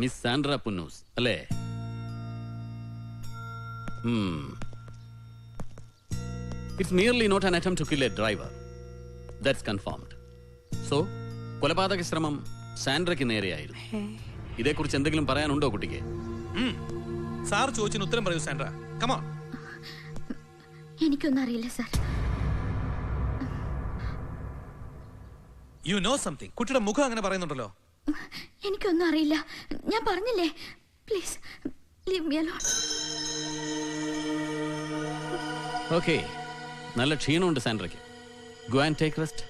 Miss Sandra Punnoose അല്ലേ? It's merely not an attempt to kill a driver that's confirmed so കൊലപാതക ശ്രമം സാൻഡ്രയ്ക്ക് നേരെയായിരുന്നു. ഇതേക്കുറിച്ച് എന്തെങ്കിലും പറയാനുണ്ടോ കുട്ടിക്ക്? സാർ ചോദിച്ചതിന് ഉത്തരം പറയൂ സാൻഡ്ര. കമാ എനിക്കൊന്നും അറിയില്ല സാർ. യു നോ സംതിങ് കുട്ടിയുടെ മുഖം അങ്ങനെ പറയുന്നുണ്ടല്ലോ. എനിക്കൊന്നും അറിയില്ല. ഞാൻ പറഞ്ഞില്ലേ? Please leave me alone okay നല്ല ക്ഷീണമുണ്ട് സാൻഡ്രയ്ക്ക്. Go and take rest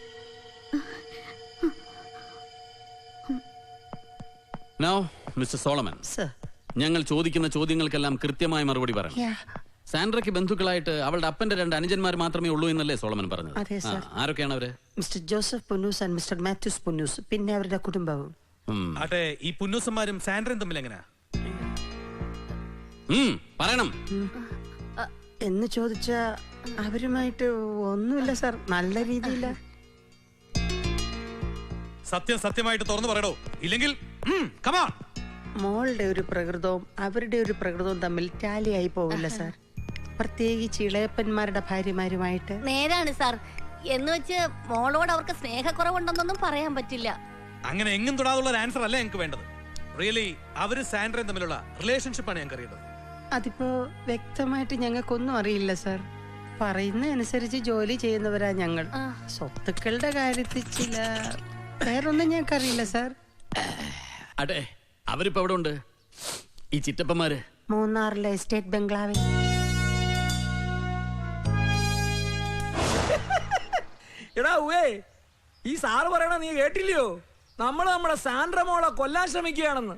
now Mister Solomon sir ഞങ്ങൾ ചോദിക്കുന്ന ചോദ്യങ്ങൾക്കെല്ലാം കൃത്യമായ മറുപടി പറയണം. സാൻഡ്രയ്ക്ക് ബന്ധുക്കളായിട്ട് അവളുടെ അപ്പന്റെ രണ്ട് അനുജന്മാർ മാത്രമേ ഉള്ളൂ എന്നല്ലേ സോളമൻ പറഞ്ഞത്? അതെ, സർ. ആരൊക്കെയാണ് അവർ? Mister Joseph Punnoose and Mister Mathews Punnoose പിന്നെ അവരുടെ കുടുംബവും. ആട്ടെ ഈ പുന്നൂസന്മാരും സാൻഡ്രയും തമ്മിൽ എങ്ങനെയാ പറയണം. എന്ന് ചോദിച്ച അവരുമായിട്ട് ഒന്നുമില്ല സാർ. നല്ല രീതിയില്ല സത്യം സത്യമായിട്ട് തുറന്നു പറയടോ. ഇല്ലെങ്കിൽ മോളുടെ ഒരു പ്രകൃതവും അവരുടെ ഒരു പ്രകൃതവും തമ്മിൽ ടാലി ആയി പോവില്ല സാർ. പ്രത്യേകിച്ച് ഇളയപ്പന്മാരുടെ ഭാര്യമാരുമായിട്ട്. നേരാണ് സാർ. എന്ന് വെച്ച് മോളോട് അവർക്ക് സ്നേഹക്കുറവുണ്ടെന്നൊന്നും പറയാൻ പറ്റില്ല. അങ്ങനെ എങ്ങും തൊടാതുള്ള ഒരു ആൻസർ അല്ല ഞങ്ങൾക്ക് വേണ്ടത്. റിയലി അവർ സാൻഡ്രയും തമ്മിലുള്ള റിലേഷൻഷിപ്പാണ് ഞങ്ങൾക്ക് അറിയേണ്ടത് അതിപ്പോ വ്യക്തമായിട്ട് ഞങ്ങൾക്കൊന്നും അറിയില്ല സർ പറയുന്ന അനുസരിച്ച് ജോലി ചെയ്യുന്നവരാ ഞങ്ങൾ. സ്വത്തുക്കളുടെ കാര്യത്തിൽ ചില വേറൊന്നും ഞങ്ങൾക്കറിയില്ല സർ അതെ അവരിപ്പോ അവിടെ ഉണ്ട്? ഈ ചിറ്റപ്പന്മാര്? മൂന്നാറിലെ എസ്റ്റേറ്റ് ബംഗ്ലാവിൽ. എടാ ഉവേ ഈ സാറ് പറയണ നീ കേട്ടില്ലയോ? നമ്മൾ നമ്മുടെ സാൻഡ്രമോളെ കൊല്ലാൻ ശ്രമിക്കുകയാണെന്ന്.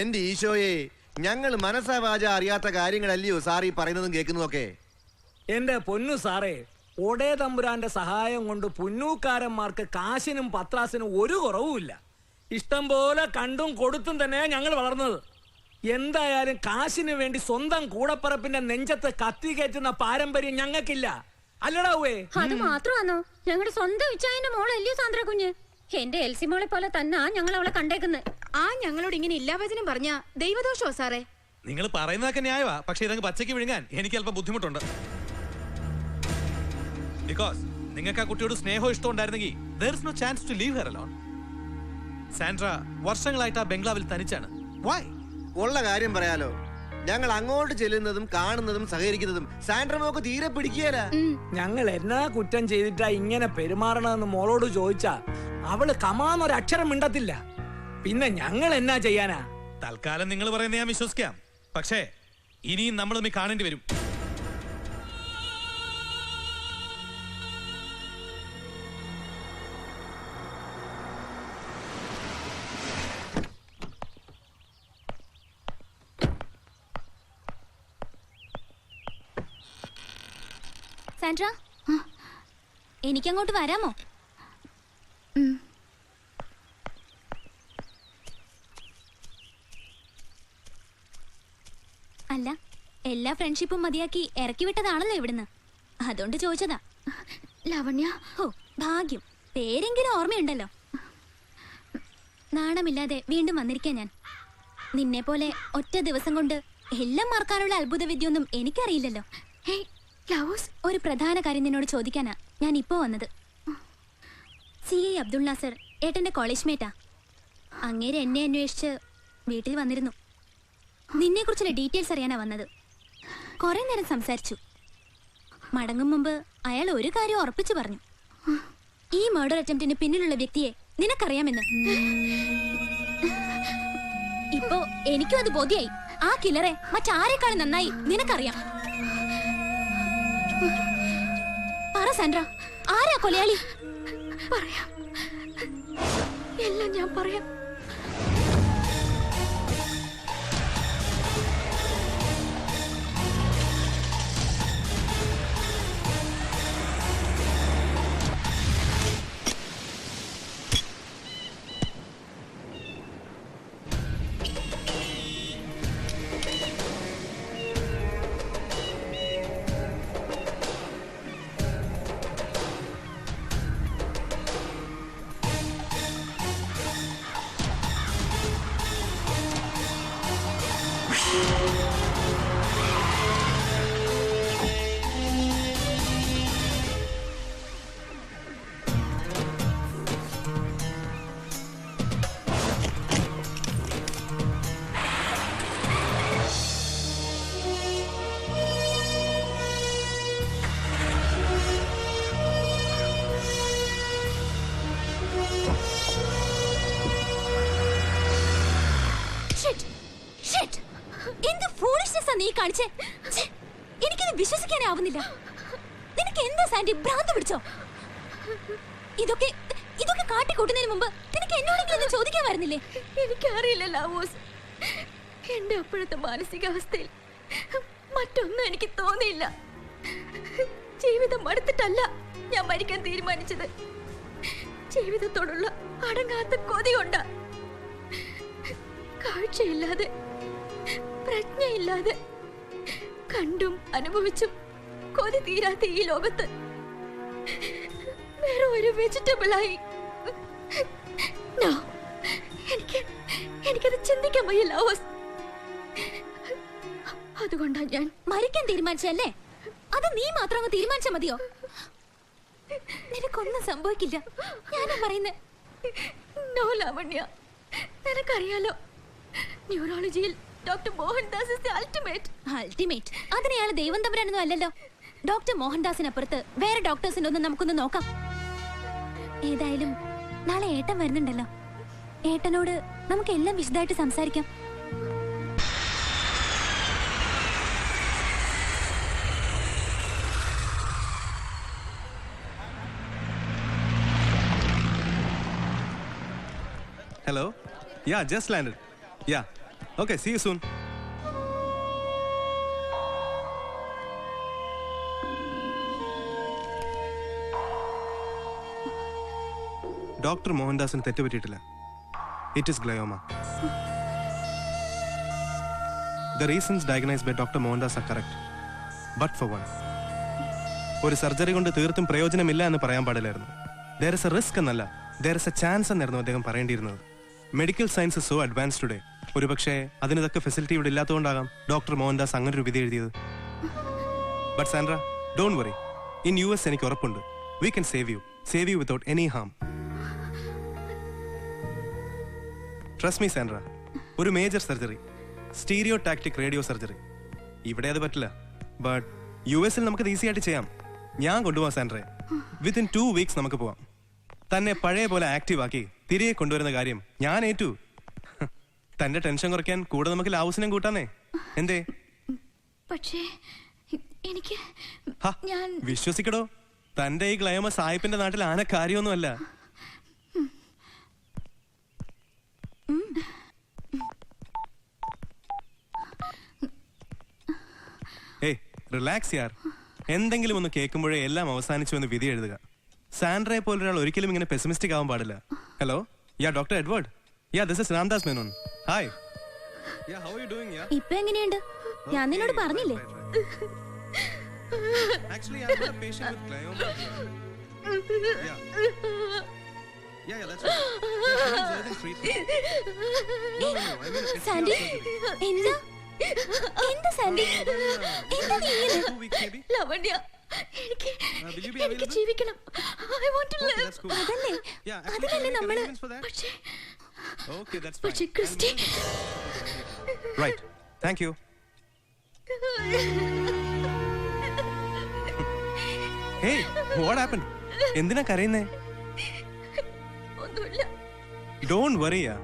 എന്റെ ഈശോയെ ഞങ്ങൾ മനസ്സാവാച അറിയാത്ത കാര്യങ്ങളല്ലയോ സാർ ഈ പറയുന്നതും കേൾക്കുന്നതൊക്കെ? എന്റെ പൊന്നു സാറേ ഒടേ തമ്പുരാന്റെ സഹായം കൊണ്ട് പുന്നൂക്കാരന്മാർക്ക് കാശിനും പത്രാസിനും ഒരു കുറവുമില്ല. ഇഷ്ടം പോലെ കണ്ടും കൊടുത്തും തന്നെ ഞങ്ങൾ വളർന്നത്. എന്തായാലും കാശിന് വേണ്ടി സ്വന്തം കൂടപ്പറപ്പിന്റെ നെഞ്ചത്ത് കത്തി കയറ്റുന്ന പാരമ്പര്യം ഞങ്ങൾക്കില്ല. അല്ലടാ അത് മാത്രമാണോ ഞങ്ങളുടെ സ്വന്തം ഇച്ചായന്റെ മോളല്ലയോ സാന്ദ്ര കുഞ്ഞ്? എന്റെ എൽസി മോളെ പോലെ തന്നെ ഞങ്ങൾ അവളെ കണ്ടേക്കുന്നത് ആ ഞങ്ങളോട് ഇങ്ങനെ ഇല്ലാവചനം പറഞ്ഞ ദൈവദോഷോ സാറേ? നിങ്ങൾ പറയുന്നതൊക്കെ ന്യായമാ പക്ഷെ ഇതങ്ങ് പച്ചയ്ക്ക് വിഴുങ്ങാൻ എനിക്ക് അല്പം ബുദ്ധിമുട്ടുണ്ട്. ബിക്കോസ് നിങ്ങൾക്ക് ആ കുട്ടിയോട് സ്നേഹം ഇഷ്ടം ഉണ്ടായിരുന്നെങ്കിൽ there is no chance to leave her alone Sandra വർഷങ്ങളായിട്ട് ആ ബംഗ്ലാവിൽ തനിച്ചാണ്. വൈ ഉള്ള കാര്യം പറയാലോ. ഞങ്ങൾ അങ്ങോട്ട് ചെല്ലുന്നതും കാണുന്നതും സഹകരിക്കുന്നതും സാൻഡ്രമോക്ക് തീരെ പിടിക്കുകയല്ല ഞങ്ങൾ എന്നാ കുറ്റം ചെയ്തിട്ടാ ഇങ്ങനെ പെരുമാറണമെന്ന് മോളോട് ചോദിച്ചാ അവൾ കമാന്നൊരു അക്ഷരം മിണ്ടത്തില്ല. പിന്നെ ഞങ്ങൾ എന്നാ ചെയ്യാനാ? തൽക്കാലം നിങ്ങൾ പറയുന്നത് ഞാൻ വിശ്വസിക്കാം. പക്ഷേ ഇനിയും നമ്മൾ തമ്മിൽ കാണേണ്ടി വരും. സാൻഡ്ര? എനിക്കങ്ങോട്ട് വരാമോ? അല്ല എല്ലാ ഫ്രണ്ട്ഷിപ്പും മതിയാക്കി ഇറക്കി വിട്ടതാണല്ലോ ഇവിടുന്ന്. അതുകൊണ്ട് ചോദിച്ചതാ. ലവണ്യ. ഓ ഭാഗ്യം. പേരെങ്കിലും ഓർമ്മയുണ്ടല്ലോ. നാണമില്ലാതെ വീണ്ടും വന്നിരിക്കാൻ ഞാൻ. നിന്നെ പോലെ ഒറ്റ ദിവസം കൊണ്ട് എല്ലാം മറക്കാനുള്ള അത്ഭുത വിദ്യൊന്നും എനിക്കറിയില്ലല്ലോ ഒരു പ്രധാന കാര്യം നിന്നോട് ചോദിക്കാനാ. ഞാൻ ഇപ്പോ വന്നത്. സി ഐ അബ്ദുൾ നാസർ ഏട്ടന്റെ കോളേജ് മേറ്റാ അങ്ങേര് എന്നെ അന്വേഷിച്ച് വീട്ടിൽ വന്നിരുന്നു. നിന്നെ കുറിച്ചുള്ള ഡീറ്റെയിൽസ് അറിയാനാ വന്നത്. കുറെ നേരം സംസാരിച്ചു. മടങ്ങും മുമ്പ് അയാൾ ഒരു കാര്യം ഉറപ്പിച്ചു പറഞ്ഞു. ഈ മർഡർ അറ്റംപ്റ്റിന് പിന്നിലുള്ള വ്യക്തിയെ നിനക്കറിയാമെന്ന്. ഇപ്പോ എനിക്കും അത് ബോധ്യായി. ആ കില്ലറെ മറ്റാരെക്കാളും നന്നായി നിനക്കറിയാം. പറ സാൻഡ്ര. ആരാ കൊലയാളി? പറയാം. എല്ലാം ഞാൻ പറയാം. കാണിച്ചേ? എനിക്കത് വിശ്വസിക്കാനേ ആവുന്നില്ല. നിനക്ക് എന്താ സാൻഡി ഭ്രാന്ത് പിടിച്ചോ? ഇതൊക്കെ ഇതൊക്കെ കാട്ടിക്കൂട്ടുന്നതിന് മുമ്പ് നിനക്ക് എന്നോടെങ്കിലും ചോദിക്കാൻ വരുന്നില്ലേ? എനിക്കറിയില്ല ലാവോസ്. എന്റെ അപ്പോഴത്തെ മാനസികാവസ്ഥയിൽ മറ്റൊന്നും എനിക്ക് തോന്നിയില്ല. ജീവിതം മടുത്തിട്ടല്ല ഞാൻ മരിക്കാൻ തീരുമാനിച്ചത്. ജീവിതത്തോടുള്ള അടങ്ങാത്ത കൊതി കൊണ്ട. കാഴ്ചയില്ലാതെ പ്രജ്ഞയില്ലാതെ കണ്ടും അനുഭവിച്ചും കൊതി തീരാത്ത ഈ ലോകത്ത് വേറെ ഒരു വെജിറ്റബിൾ ആയി. എനിക്ക് എനിക്കത് ചിന്തിക്കാൻ വയ്യ ലാവോസ്. അതുകൊണ്ടാ ഞാൻ മരിക്കാൻ തീരുമാനിച്ചല്ലേ അത് നീ മാത്രം അങ്ങ് തീരുമാനിച്ചാ മതിയോ? നിനക്കൊന്നും സംഭവിക്കില്ല. ഞാനാ പറയുന്നേ. നോ ലാവണ്യ. നിനക്കറിയാലോ ന്യൂറോളജിയിൽ doctor Mohandas is the ultimate ultimate അതിന് അയാൾ ദൈവം തമ്പുരാനൊന്നും അല്ലല്ലോ. ഡോക്ടർ മോഹൻദാസിനപ്പുറത്ത് വേറെ ഡോക്ടേഴ്സിന്റെ ഒന്നും നമുക്കൊന്ന് നോക്കാം. ഏതായാലും നാളെ ഏട്ടൻ വരുന്നുണ്ടല്ലോ. ഏട്ടനോട് നമുക്ക് എല്ലാം വിശദമായിട്ട് സംസാരിക്കാം. Hello ya just landed Yeah. Okay, see you soon. Doctor മോഹൻദാസിന് തെറ്റുപറ്റിയിട്ടില്ല it is glioma the reasons diagnose by doctor Mohandas are correct but for one ഒരു സർജറി കൊണ്ട് തീർത്തും പ്രയോജനമില്ല എന്ന് പറയാൻ പാടില്ലായിരുന്നു. ദർ ഇസ് എ റിസ്ക് എന്നല്ല ദർ ഇസ് എ ചാൻസ് എന്നായിരുന്നു അദ്ദേഹം പറയേണ്ടിയിരുന്നത്. Medical science so advance today ഒരുപക്ഷെ അതിനിതൊക്കെ ഫെസിലിറ്റി ഇവിടെ ഇല്ലാത്തതുകൊണ്ടാകാം ഡോക്ടർ മോഹൻദാസ് അങ്ങനെ ഒരു വിധി എഴുതിയത്. But Sandra don't worry in U S എനിക്ക് ഉറപ്പുണ്ട്. We can save you save you without any harm trust me Sandra ഒരു major surgery stereotactic radio surgery ഇവിടെ അത് പറ്റില്ല. ബട്ട് യു എസിൽ നമുക്കത് ഈസി ആയിട്ട് ചെയ്യാം. ഞാൻ കൊണ്ടുപോകാം സാൻഡ്രെ വിത്തിൻ ടു വീക്സ് നമുക്ക് പോവാം. തന്നെ പഴയ പോലെ ആക്റ്റീവ് ആക്കി തിരികെ കൊണ്ടുവരുന്ന കാര്യം ഞാൻ ഏറ്റു. തന്റെ ടെൻഷൻ കുറയ്ക്കാൻ കൂടെ നമുക്ക് ലാവുസിനും കൂട്ടാന്നേ. എന്തേ? പക്ഷേ എനിക്ക് ഞാൻ വിശ്വസിക്കടോ. തന്റെ ഈ ക്ലൈമ സായിപ്പിന്റെ നാട്ടിൽ ആന കാര്യമൊന്നുമല്ല. ഏയ് റിലാക്സ് യാർ. എന്തെങ്കിലും ഒന്ന് കേൾക്കുമ്പോഴേ എല്ലാം അവസാനിച്ചു എന്ന് വിധി എഴുതുക. സാൻഡ്രയെ പോലൊരാൾ ഒരിക്കലും ഇങ്ങനെ പെസിമിസ്റ്റിക് ആവാൻ പാടില്ല. Hello ya doctor Edward ya this is Ramdas Menon hi ഇപ്പൊ എങ്ങനെയുണ്ട് ഞാൻ നിന്നോട് പറഞ്ഞില്ലേ Actually, I've got a patient with glioma. Yeah. Yeah, yeah, that's right. Yeah, urgent treatment. No, no, no. I mean, it's Sandy എന്താ എന്താ Sandy എന്താ നീ Two weeks maybe. ലാവണ്യ എനിക്ക് Uh, will you be എനിക്ക് available? ജീവിക്കണം I want to Okay, live that's cool. അതല്ലേ Yeah, actually, അതിനല്ലേ can we make നമ്മൾ arrangements for that? പക്ഷേ. പക്ഷേ Christy right Right. Thank you. Hey, what happened? എന്തിനാ കരയുന്നേ? ഡോണ്ട് വറിയ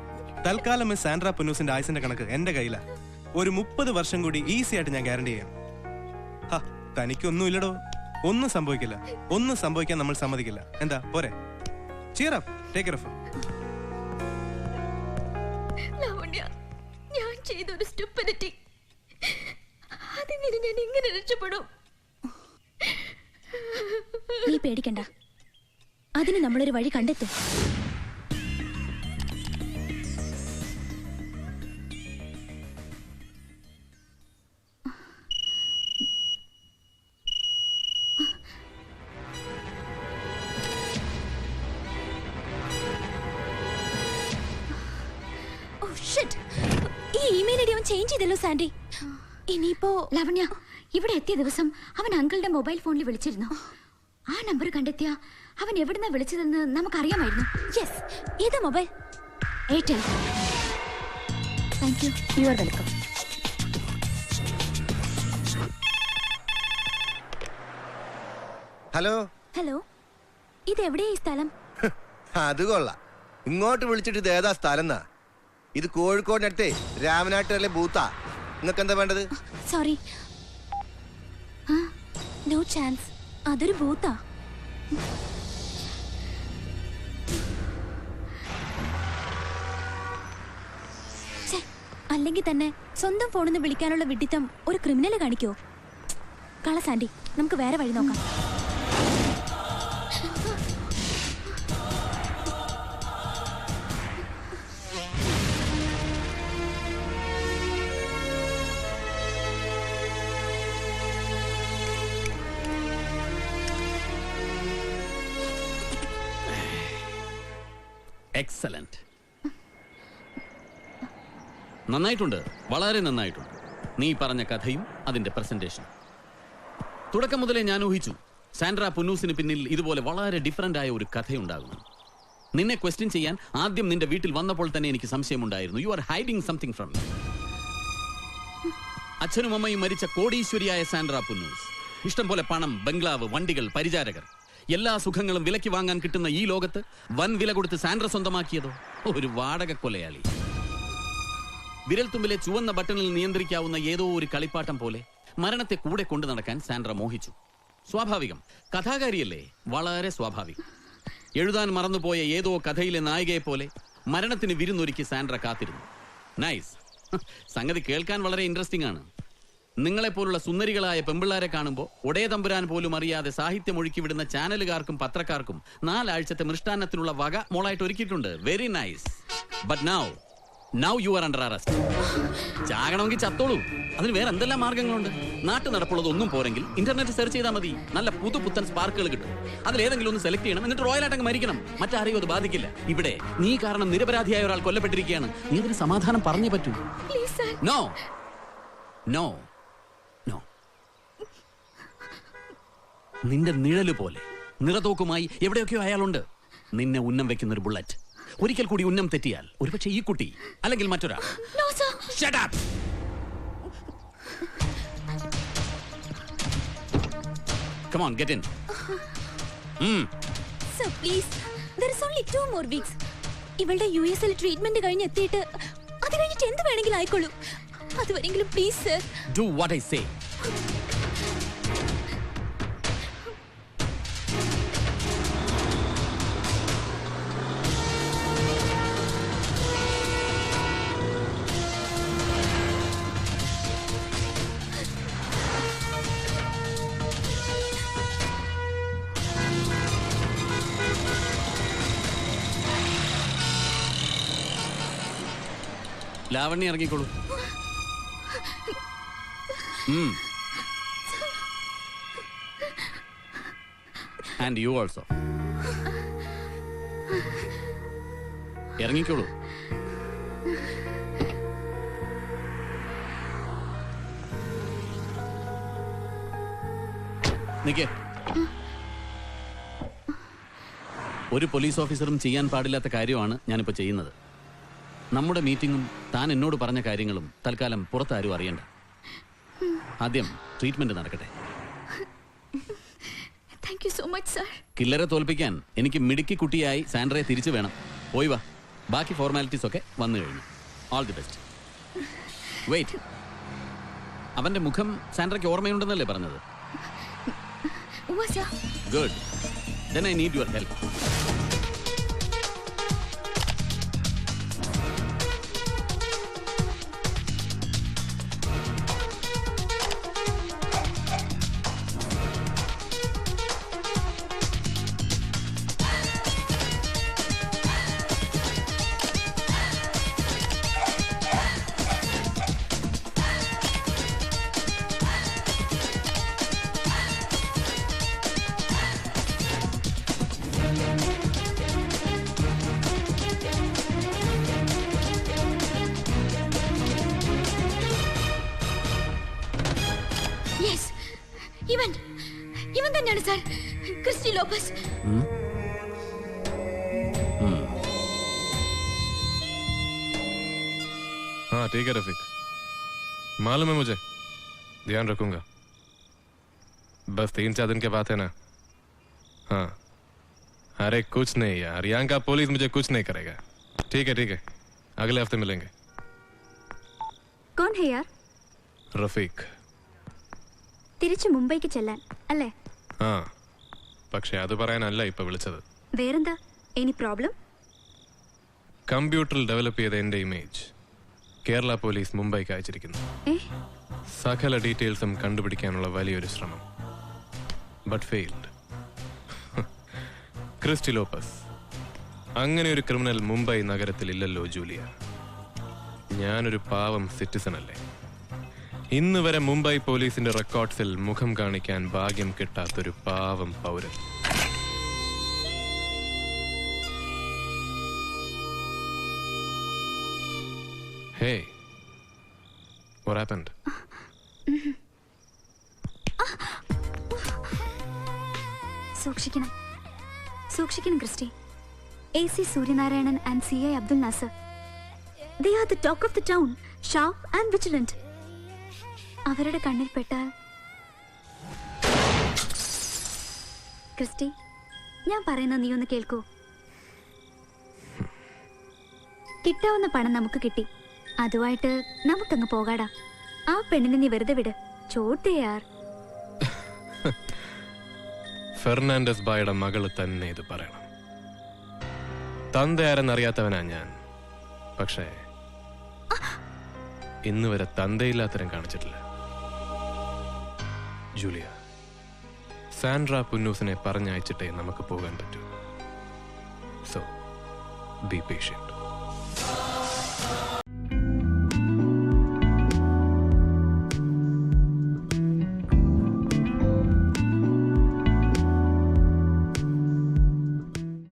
തൽക്കാലം മിസ് സാൻഡ്ര പുന്നൂസിന്റെ ആയുസിന്റെ കണക്ക് എന്റെ കയ്യിലാ. ഒരു മുപ്പത് വർഷം കൂടി ഈസി ആയിട്ട് ഞാൻ ഗ്യാരണ്ടി ചെയ്യാം. ഹ, തനിക്കൊന്നും ഇല്ലടോ. ഒന്നും സംഭവിക്കില്ല. ഒന്നും സംഭവിക്കാൻ നമ്മൾ സമ്മതിക്കില്ല. എന്താ? പോരെ. ചീറ ടേക്ക് റഫ് ലാവണ്യ ഞാൻ ചെയ്ത ഒരു സ്റ്റുപ്പിഡിറ്റി അതിൽ നിന്ന് ഞാൻ ഇങ്ങനെ രക്ഷപ്പെടും. നീ പേടിക്കണ്ട. അതിന് നമ്മളൊരു വഴി കണ്ടെത്തും. ചേഞ്ച് ചെയ്തല്ലോ സാൻഡി. ഇനിയിപ്പോ ലവണ്യ ഇവിടെ എത്തിയ ദിവസം അവൻ അങ്കിളുടെ മൊബൈൽ ഫോണിൽ വിളിച്ചിരുന്നു. ആ നമ്പർ കണ്ടെത്തിയ അവൻ എവിടുന്നാ വിളിച്ചതെന്ന് നമുക്കറിയാമായിരുന്നു. യെസ് ഏതാ mobile? Airtel thank you you are welcome hello hello ഇത് എവിടെയാ ഈ സ്ഥലം? അത് കൊള്ളാം. ഇങ്ങോട്ട് വിളിച്ചിട്ട് ഇത് ഏതാ സ്ഥലം എന്നാ? ഇത് കോഴിക്കോടിനടുത്തേ രാമനാട്ടുകാരിലെ ബൂത്താ. നിങ്ങൾക്ക് എന്താ വേണ്ടത്? സോറി. No chance. അതൊരു ബൂത്താ. അല്ലെങ്കിൽ തന്നെ സ്വന്തം ഫോണിൽ നിന്ന് വിളിക്കാനുള്ള വിഡിത്തം ഒരു ക്രിമിനൽ കാണിക്കോ? കള സാൻഡി നമുക്ക് വേറെ വഴി നോക്കാം. എക്സലന്റ് നന്നായിട്ടുണ്ട്. വളരെ നന്നായിട്ടുണ്ട്. നീ പറഞ്ഞ കഥയും അതിന്റെ പ്രസന്റേഷൻ തുടക്കം മുതലേ ഞാൻ ഊഹിച്ചു. സാൻഡ്ര പുന്നൂസിന് പിന്നിൽ ഇതുപോലെ വളരെ ഡിഫറന്റ് ആയ ഒരു കഥയുണ്ടാകുന്നു. നിന്നെ ക്വസ്റ്റ്യൻ ചെയ്യാൻ ആദ്യം നിന്റെ വീട്ടിൽ വന്നപ്പോൾ തന്നെ എനിക്ക് സംശയമുണ്ടായിരുന്നു. You are hiding something from അച്ഛനും അമ്മയും മരിച്ച കോടീശ്വരിയായ സാൻഡ്ര പുന്നൂസ്. ഇഷ്ടം പോലെ പണം ബംഗ്ലാവ് വണ്ടികൾ പരിചാരകർ. എല്ലാ സുഖങ്ങളും വിലയ്ക്ക് വാങ്ങാൻ കിട്ടുന്ന ഈ ലോകത്ത് വൻ വില കൊടുത്ത് സാൻഡ്ര സ്വന്തമാക്കിയതോ? ഒരു വാടക കൊലയാളി. വിരൽത്തുമ്പിലെ ചുവന്ന ബട്ടണിൽ നിയന്ത്രിക്കാവുന്ന ഏതോ ഒരു കളിപ്പാട്ടം പോലെ മരണത്തെ കൂടെ കൊണ്ടു നടക്കാൻ സാൻഡ്ര മോഹിച്ചു. സ്വാഭാവികം. കഥാകാരിയല്ലേ? വളരെ സ്വാഭാവികം. എഴുതാൻ മറന്നുപോയ ഏതോ കഥയിലെ നായികയെ പോലെ മരണത്തിന് വിരുന്നൊരുക്കി സാൻഡ്ര കാത്തിരുന്നു. നൈസ്. സംഗതി കേൾക്കാൻ വളരെ ഇൻട്രസ്റ്റിംഗ് ആണ്. നിങ്ങളെപ്പോലുള്ള സുന്ദരികളായ പെമ്പിള്ളാരെ കാണുമ്പോൾ ഒടേ തമ്പുരാൻ പോലും അറിയാതെ സാഹിത്യം ഒഴുക്കി വിടുന്ന ചാനലുകാർക്കും പത്രക്കാർക്കും നാലാഴ്ചത്തെ മൃഷ്ടാന്നത്തിനുള്ള വക മോളായിട്ട് ഒരുക്കിയിട്ടുണ്ട്. Very nice but now now you are under arrest ചാകണമെങ്കിൽ ചത്തോളൂ. അതിന് വേറെ എന്തെല്ലാം മാർഗങ്ങളുണ്ട്? നാട്ടു നടപ്പുള്ളത് ഒന്നും പോരെങ്കിൽ ഇന്റർനെറ്റ് സെർച്ച് ചെയ്താൽ മതി. നല്ല പുതു പുത്തൻ സ്പാർക്കുകൾ കിട്ടും. അതിൽ ഏതെങ്കിലും ഒന്ന് സെലക്ട് ചെയ്യണം. എന്നിട്ട് റോയൽ ആയിട്ടങ്ങ് മരിക്കണം. മറ്റാരെയും അത് ബാധിക്കില്ല. ഇവിടെ നീ കാരണം നിരപരാധിയായ ഒരാൾ കൊല്ലപ്പെട്ടിരിക്കുകയാണ്. നീ അതിന് സമാധാനം പറഞ്ഞേ പറ്റൂ. നോ നോ നിന്റെ നിഴൽ പോലെ നിറതോക്കുമായി എവിടെയൊക്കെയോ അയാളുണ്ട് നിന്നെ ഉന്നം വെക്കുന്ന ഒരു ബുള്ളറ്റ് ഒരിക്കൽ കൂടി ഉന്നം തെറ്റിയാൽ ഒരുപക്ഷെ ഈ കുട്ടി അല്ലെങ്കിൽ മറ്റൊരാൾ! Come on, get in. Mm. Sir, please There is only two more weeks ഇവളുടെ യു എസിൽ ട്രീറ്റ്മെന്റ് കഴിഞ്ഞ് എത്തിയിട്ട് അത് കഴിഞ്ഞിട്ട് എന്ത് വേണമെങ്കിലും ആയിക്കോളൂ അതുവരെങ്കിലും please sir do what I say. Lavanya ഇറങ്ങിക്കോളൂ. And you also ഇറങ്ങിക്കോളൂ. നിക്കേ. ഒരു പോലീസ് ഓഫീസറും ചെയ്യാൻ പാടില്ലാത്ത കാര്യമാണ് ഞാനിപ്പോൾ ചെയ്യുന്നത്. നമ്മുടെ മീറ്റിംഗും താൻ എന്നോട് പറഞ്ഞ കാര്യങ്ങളും തൽക്കാലം പുറത്താരും അറിയണ്ട. ആദ്യം ട്രീറ്റ്മെന്റ് നടക്കട്ടെ. Thank you so much sir കില്ലറെ തോൽപ്പിക്കാൻ എനിക്ക് മിടുക്കി കുട്ടിയായി സാൻഡ്രയെ തിരിച്ചു വേണം. പോയി വാ. ബാക്കി ഫോർമാലിറ്റീസ് ഒക്കെ വന്നു കഴിഞ്ഞു. ഓൾ ദി ബെസ്റ്റ് വെയിറ്റ് അവന്റെ മുഖം സാൻഡ്രയ്ക്ക് ഓർമ്മയുണ്ടെന്നല്ലേ പറഞ്ഞത്? Good then I need your help Christy Lopez हाँ ठीक है रफीक मालूम है मुझे ध्यान रखूंगा बस तीन चार दिन के बाद है ना हाँ अरे कुछ नहीं यार यहाँ का पुलिस मुझे कुछ नहीं करेगा ठीक है ठीक है अगले हफ्ते मिलेंगे कौन है यार റഫീഖ് തിരിച്ചു മുംബൈക്ക് ചെല്ലാൻ അല്ലേ ആ പക്ഷെ അത് പറയാനല്ല ഇപ്പൊ വിളിച്ചത്. വേറെന്താ? എനി പ്രോബ്ലം കമ്പ്യൂട്ടറിൽ ഡെവലപ്പ് ചെയ്ത എന്റെ ഇമേജ് കേരള പോലീസ് മുംബൈക്ക് അയച്ചിരിക്കുന്നു. സകല ഡീറ്റെയിൽസും കണ്ടുപിടിക്കാനുള്ള വലിയൊരു ശ്രമം. ബട്ട് ഫെയിൽഡ് ക്രിസ്റ്റി ലോപ്പസ് അങ്ങനെ ഒരു ക്രിമിനൽ മുംബൈ നഗരത്തിൽ ഇല്ലല്ലോ ജൂലിയ. ഞാനൊരു പാവം സിറ്റിസൺ അല്ലേ? ഇന്ന് വരെ മുംബൈ പോലീസിന്റെ റെക്കോർഡ്സിൽ മുഖം കാണിക്കാൻ ഭാഗ്യം കിട്ടാത്തൊരു പാവം പൗരൻ. Hey what? സൂക്ഷിക്കണം. സൂക്ഷിക്കണം Christy. A C Suryanarayanan and C I Abdul Nasser. They are the talk of the town sharp and vigilant. അവരുടെ കണ്ണിൽ പെട്ടാൽ ക്രിസ്റ്റി ഞാൻ പറയുന്ന നീ ഒന്ന് കേൾക്കൂ. കിട്ടാവുന്ന പണം നമുക്ക് കിട്ടി. അതുമായിട്ട് നമുക്കങ്ങ് പോകാടാ. ആ പെണ്ണിനെ നീ വെറുതെ വിട്. ചോട്ടയാർ ഫെർണാണ്ടസ് ബായുടെ മകൾ തന്നെ ഇത് പറയണം. തന്തയാരെന്നറിയാത്തവനാ ഞാൻ. പക്ഷേ ഇന്നുവരെ തന്തയില്ലാത്തരം കാണിച്ചിട്ടില്ല. ജൂലിയ സാൻഡ്ര പുന്നൂസിനെ പറഞ്ഞയച്ചിട്ടേ നമുക്ക് പോകാൻ പറ്റൂ. So B patient